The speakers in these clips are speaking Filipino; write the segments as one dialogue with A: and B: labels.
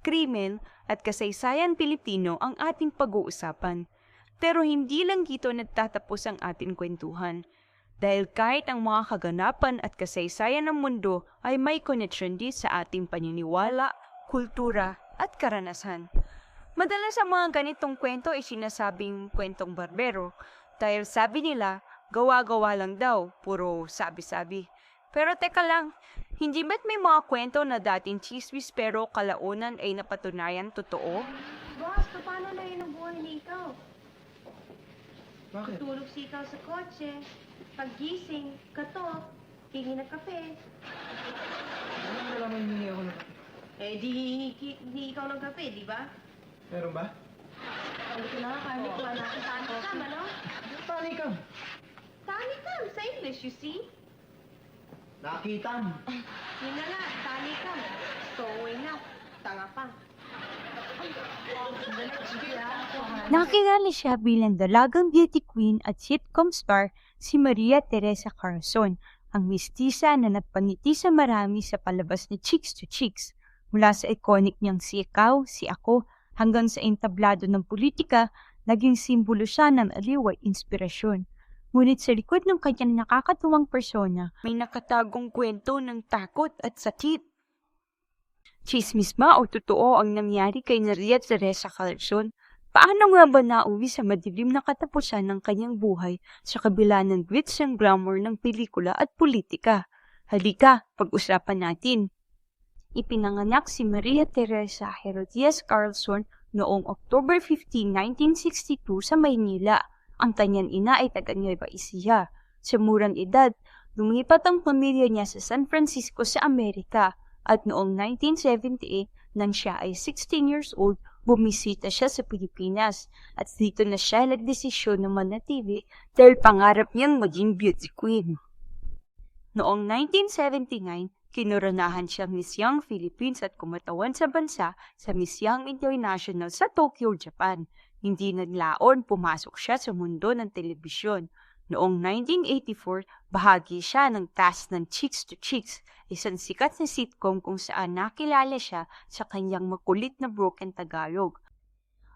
A: krimen at kasaysayan Pilipino ang ating pag-uusapan. Pero hindi lang dito nagtatapos ang ating kwentuhan. Dahil kahit ang mga kaganapan at kasaysayan ng mundo ay may connection din sa ating paniniwala, kultura at karanasan. Madalas ang mga ganitong kwento ay sinasabing kwentong barbero dahil sabi nila, gawa-gawa lang daw, puro sabi-sabi. Pero teka lang, hindi ba't may mga kwento na dating chismis pero kalaunan ay napatunayan totoo?
B: Boss, paano na yun ang buhay ni ikaw?
C: Bakit?
B: Tulog si ikaw sa kotse, paggising, katok, hingi ng kape.
C: Ano mo nalaman hindi ako na...
B: Eh, di, di, di ikaw ng kape, di ba?
C: Meron ba?
B: Ano ko na, kami ko na natin sa amin kam, ano?
C: Tani ka!
B: Tani kam, sa English, you see?
C: Nakitan!
B: Yun na nga, tani kam. Stowaway na, tanga pa.
A: Nakilala siya bilang dalagang beauty queen at sitcom star si Maria Teresa Carson, ang mistisa na nagpangiti sa marami sa palabas ni Chicks to Chicks. Mula sa iconic niyang si ikaw, si ako, hanggang sa entablado ng politika, naging simbolo siya ng aliw at inspirasyon. Ngunit sa likod ng kanyang nakakatuwang persona, may nakatagong kwento ng takot at sakit. Chismis ma o totoo ang nangyari kay Maria Teresa Carson? Paano nga ba nauwi sa madilim na katapusan ng kanyang buhay sa kabila ng glitz and glamour ng pelikula at politika? Halika, pag-usapan natin. Ipinanganak si Maria Teresa Herodias Carlson noong October 15, 1962 sa Maynila. Ang kanyang ina ay taga Nueva Ecija. Sa murang edad, lumipat ang pamilya niya sa San Francisco sa Amerika at noong 1978 nang siya ay 16 years old, bumisita siya sa Pilipinas at dito na siya nagdesisyon na manatili dahil pangarap niyang maging beauty queen. Noong 1979, kinoronahan siya Miss Young Philippines at kumatawan sa bansa sa Miss Young International sa Tokyo, Japan. Hindi naglaon, pumasok siya sa mundo ng telebisyon. Noong 1984, bahagi siya ng cast ng Chicks to Chicks, isang sikat na sitcom kung saan nakilala siya sa kanyang makulit na broken Tagalog.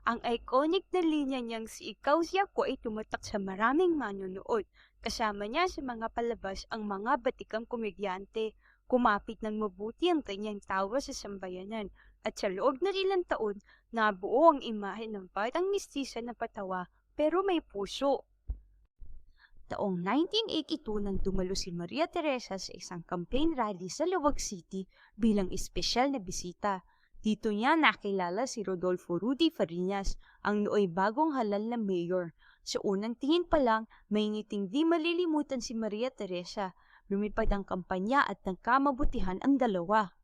A: Ang iconic na linya niyang si Ikaw si Ako ay tumatak sa maraming manonood. Kasama niya sa mga palabas ang mga batikang komedyante. Kumapit ng mabuti ang kanyang tawa sa sambayanan. At sa loob na ilang taon, nabuo ang imahe ng batang mistisa na patawa pero may puso. Taong 1982 nang dumalo si Maria Teresa sa isang campaign rally sa Luwag City bilang espesyal na bisita. Dito niya nakilala si Rodolfo Rudy Farinas, ang nooy bagong halal na mayor. Sa unang tingin pa lang, may ngiting di malilimutan si Maria Teresa. Lumipad ang kampanya at nagkamabutihan ang dalawa.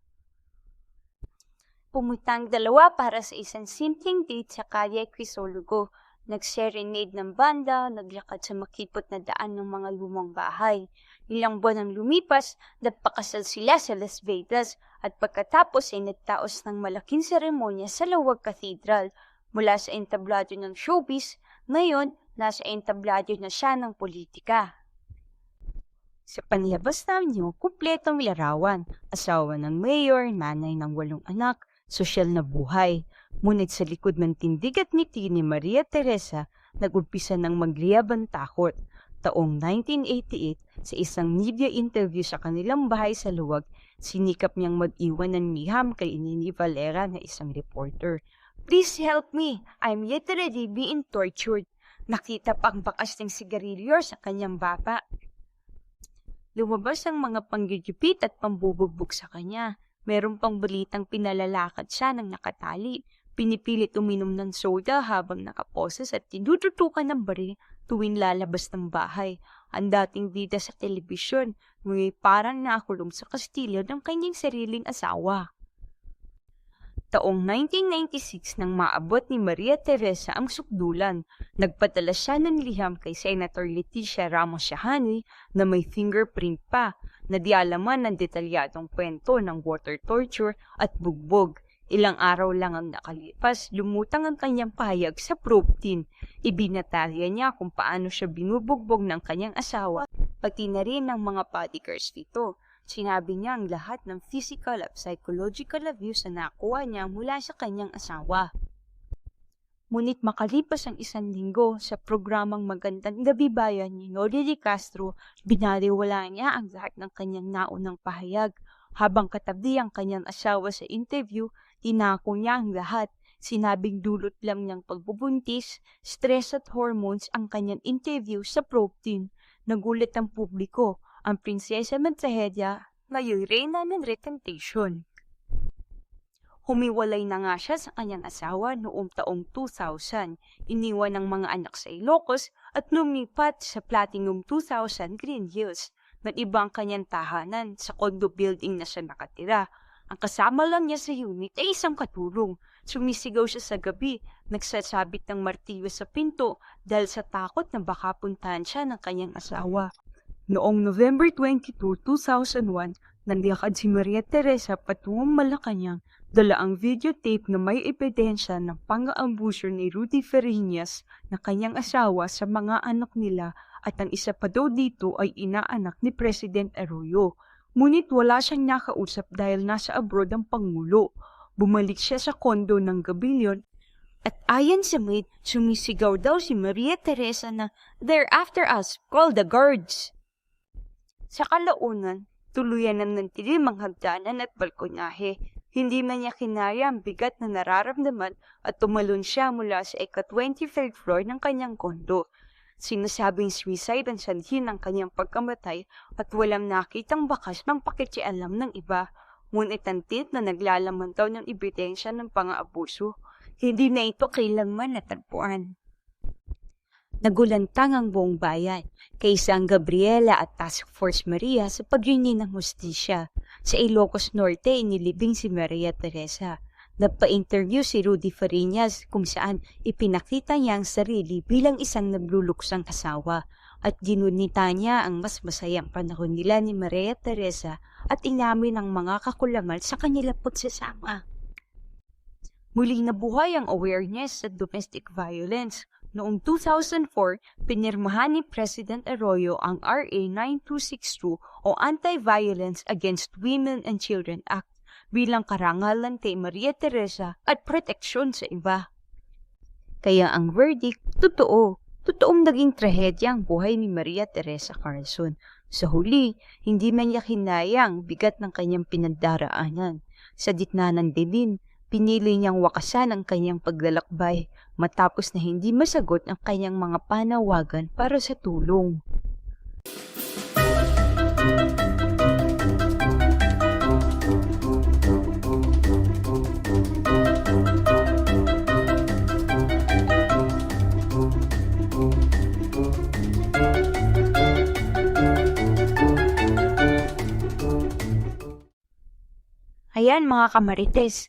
A: Pumunta ang dalawa para sa isang simpleng date sa Calle Crisologo. Nag-serenade ng banda, naglakad sa makipot na daan ng mga lumang bahay. Ilang buwan ang lumipas, nagpakasal sila sa Las Vegas at pagkatapos ay nagtaos ng malaking seremonya sa Lawag Cathedral. Mula sa entablado ng showbiz, ngayon nasa entablado na siya ng politika. Sa panlabas namin kumpletong larawan, asawa ng mayor, nanay ng walong anak, sosyal na buhay. Ngunit sa likod ng tindig at ngiti Maria Teresa, nag-umpisa ng magliyab ang takot. Taong 1988, sa isang media interview sa kanilang bahay sa luwag, sinikap niyang mag-iwan ng liham kay Nini Valera na isang reporter. Please help me, I'm literally being tortured. Nakita pa ang bakas ng sigarilyo sa kanyang bapa. Lumabas ang mga panggigipit at pambubugbog sa kanya. Meron pang balitang pinalalakad siya ng nakatali. Pinipilit uminom ng soda habang nakaposes at tinututukan ng baril tuwing lalabas ng bahay. Ang dating bida sa telebisyon, ngunit parang nakulong sa kastilyo ng kanyang sariling asawa. Taong 1996 nang maabot ni Maria Teresa ang sukdulan, nagpadala siya ng liham kay Senator Leticia Ramos Shahani na may fingerprint pa na di alaman ng detalyadong kwento ng water torture at bugbog. Ilang araw lang ang nakalipas, lumutang ang kanyang pahayag sa probe team. Ibinatalya niya kung paano siya binubugbog ng kanyang asawa, pati na rin ng mga bodyguards dito. Sinabi niya ang lahat ng physical at psychological abuse na nakuha niya mula sa kanyang asawa. Ngunit makalipas ang isang linggo sa programang Magandang Gabi Bayan ni Nori de Castro, binaliwala niya ang lahat ng kanyang naunang pahayag. Habang katabi ang kanyang asawa sa interview, tinako niya ang lahat. Sinabing dulot lang ng pagbubuntis, stress at hormones ang kanyang interview sa probe team. Nagulat ang publiko. Ang prinsesa ng trahedya, ngayon reyna ng retentation. Humiwalay na nga siya sa kanyang asawa noong taong 2000. Iniwan ng mga anak sa Ilocos at lumipat sa Platinum 2000 Green Hills. Nag-iba ang kanyang tahanan sa condo building na siya nakatira. Ang kasama lang niya sa unit ay isang katulong. Sumisigaw siya sa gabi, nagsasabit ng martilyo sa pinto dahil sa takot na baka puntahan siya ng kanyang asawa. Noong November 22, 2001, nandiyakad si Maria Teresa patungong Malacanang dala ang videotape na may ebidensya ng pang-aambusyo ni Rudy Farinas na kanyang asawa sa mga anak nila at ang isa pa daw dito ay inaanak ni President Arroyo. Ngunit wala siyang nakausap dahil nasa abroad ang Pangulo. Bumalik siya sa kondo ng Gabilyon at ayon sa maid, sumisigaw daw si Maria Teresa na, They're after us, call the guards. Sa kalaunan, tuluyan na nantilim ang hagdanan at balkonyahe. Hindi man niya kinaya ang bigat na nararamdaman at tumalon siya mula sa ika-23rd floor ng kanyang kondo. Sinasabing suicide ang sanhin ng kanyang pagkamatay at walang nakitang bakas ng pakikialam ng iba. Ngunit ang tint na naglalaman daw ng ebidensya ng pang-aabuso, hindi na ito kailanman natagpuan. Nagulantang ang buong bayan kay San Gabriela at Task Force Maria sa pagringi ng hustisya. Sa Ilocos Norte, inilibing si Maria Teresa. Nagpa-interview si Rudy Farinas kung saan ipinakita niya ang sarili bilang isang nagluluksang asawa at ginunita niya ang mas masayang panahon nila ni Maria Teresa at inamin ang mga kakulangan sa kanilang pagsasama. Muling nabuhay ang awareness sa domestic violence Noong 2004, pinirmahan ni President Arroyo ang RA 9262 o Anti-Violence Against Women and Children Act bilang karangalan kay Maria Teresa at proteksyon sa iba. Kaya ang verdict, totoo. Totoong naging trahedya ang buhay ni Maria Teresa Carlson. Sa huli, hindi man niya kinayang bigat ng kanyang pinagdaraanan. Sa gitna ng dilim, pinili niyang wakasan ang kanyang paglalakbay matapos na hindi masagot ang kanyang mga panawagan para sa tulong. Ayan mga kamarites,